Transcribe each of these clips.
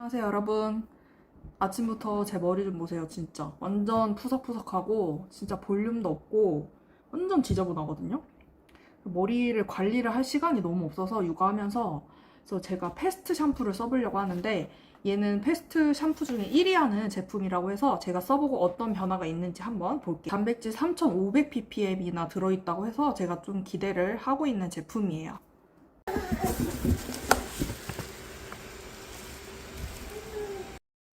안녕하세요 여러분. 아침부터 제 머리 좀 보세요 진짜. 완전 푸석푸석하고 진짜 볼륨도 없고 완전 지저분하거든요. 머리를 관리를 할 시간이 너무 없어서 육아하면서 그래서 제가 패스트 샴푸를 써보려고 하는데 얘는 패스트 샴푸 중에 1위 하는 제품이라고 해서 제가 써보고 어떤 변화가 있는지 한번 볼게요. 단백질 3500ppm이나 들어있다고 해서 제가 좀 기대를 하고 있는 제품이에요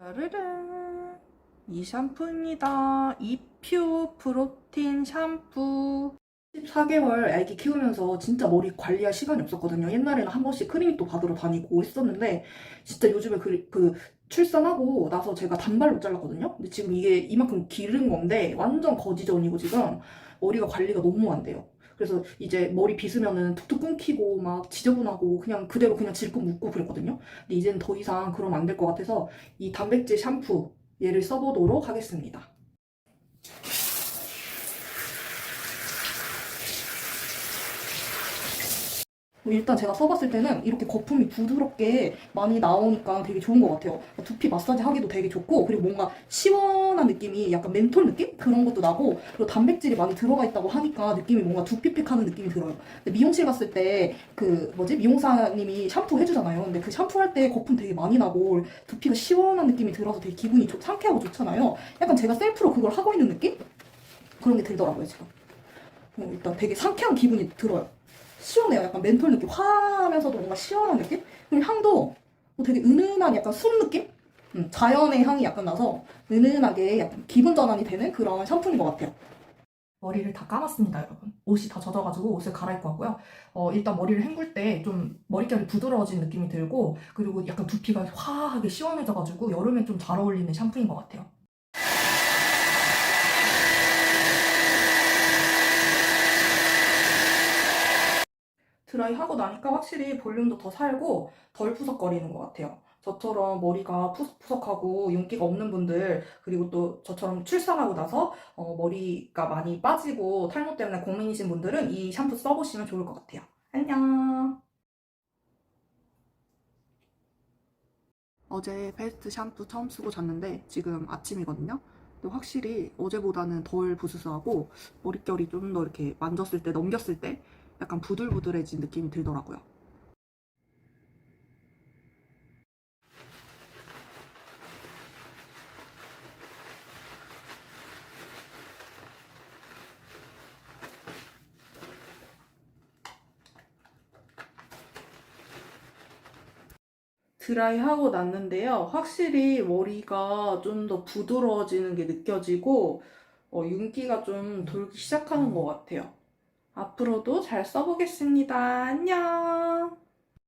짜르르 이 샴푸입니다. 이퓨 프로틴 샴푸 14개월 아기 키우면서 진짜 머리 관리할 시간이 없었거든요. 옛날에는 한 번씩 크리닉도 받으러 다니고 했었는데 진짜 요즘에 그, 그 출산하고 나서 제가 단발로 잘랐거든요. 근데 지금 이게 이만큼 기른 건데 완전 거지전이고 지금 머리가 관리가 너무 안 돼요. 그래서 이제 머리 빗으면은 툭툭 끊기고 막 지저분하고 그냥 그대로 그냥 질끈 묶고 그랬거든요. 근데 이제는 더 이상 그러면 안될 것 같아서 이 단백질 샴푸 얘를 써보도록 하겠습니다. 일단 제가 써봤을 때는 이렇게 거품이 부드럽게 많이 나오니까 되게 좋은 것 같아요. 두피 마사지 하기도 되게 좋고, 그리고 뭔가 시원한 느낌이 약간 멘톨 느낌? 그런 것도 나고, 그리고 단백질이 많이 들어가 있다고 하니까 느낌이 뭔가 두피팩 하는 느낌이 들어요. 미용실 갔을 때 그 뭐지? 미용사님이 샴푸 해주잖아요. 근데 그 샴푸 할 때 거품 되게 많이 나고, 두피가 시원한 느낌이 들어서 되게 기분이 좋, 상쾌하고 좋잖아요. 약간 제가 셀프로 그걸 하고 있는 느낌? 그런 게 들더라고요, 지금. 어, 일단 되게 상쾌한 기분이 들어요. 시원해요. 약간 멘톨 느낌. 화하면서도 뭔가 시원한 느낌? 그리고 향도 뭐 되게 은은한 약간 술 느낌? 음, 자연의 향이 약간 나서 은은하게 약간 기분 전환이 되는 그런 샴푸인 것 같아요. 머리를 다 감았습니다, 여러분. 옷이 다 젖어가지고 옷을 갈아입고 왔고요. 어, 일단 머리를 헹굴 때 좀 머릿결이 부드러워진 느낌이 들고, 그리고 약간 두피가 화하게 시원해져가지고 여름에 좀 잘 어울리는 샴푸인 것 같아요. 드라이 하고 나니까 확실히 볼륨도 더 살고 덜 푸석거리는 것 같아요. 저처럼 머리가 푸석푸석하고 윤기가 없는 분들 그리고 또 저처럼 출산하고 나서 어, 머리가 많이 빠지고 탈모 때문에 고민이신 분들은 이 샴푸 써보시면 좋을 것 같아요. 안녕. 어제 베스트 샴푸 처음 쓰고 잤는데 지금 아침이거든요. 근데 확실히 어제보다는 덜 부스스하고 머릿결이 좀 더 이렇게 만졌을 때 넘겼을 때 약간 부들부들해진 느낌이 들더라고요. 드라이 하고 났는데요. 확실히 머리가 좀 더 부드러워지는 게 느껴지고, 어, 윤기가 좀 돌기 시작하는 것 같아요. 앞으로도 잘 써보겠습니다. 안녕!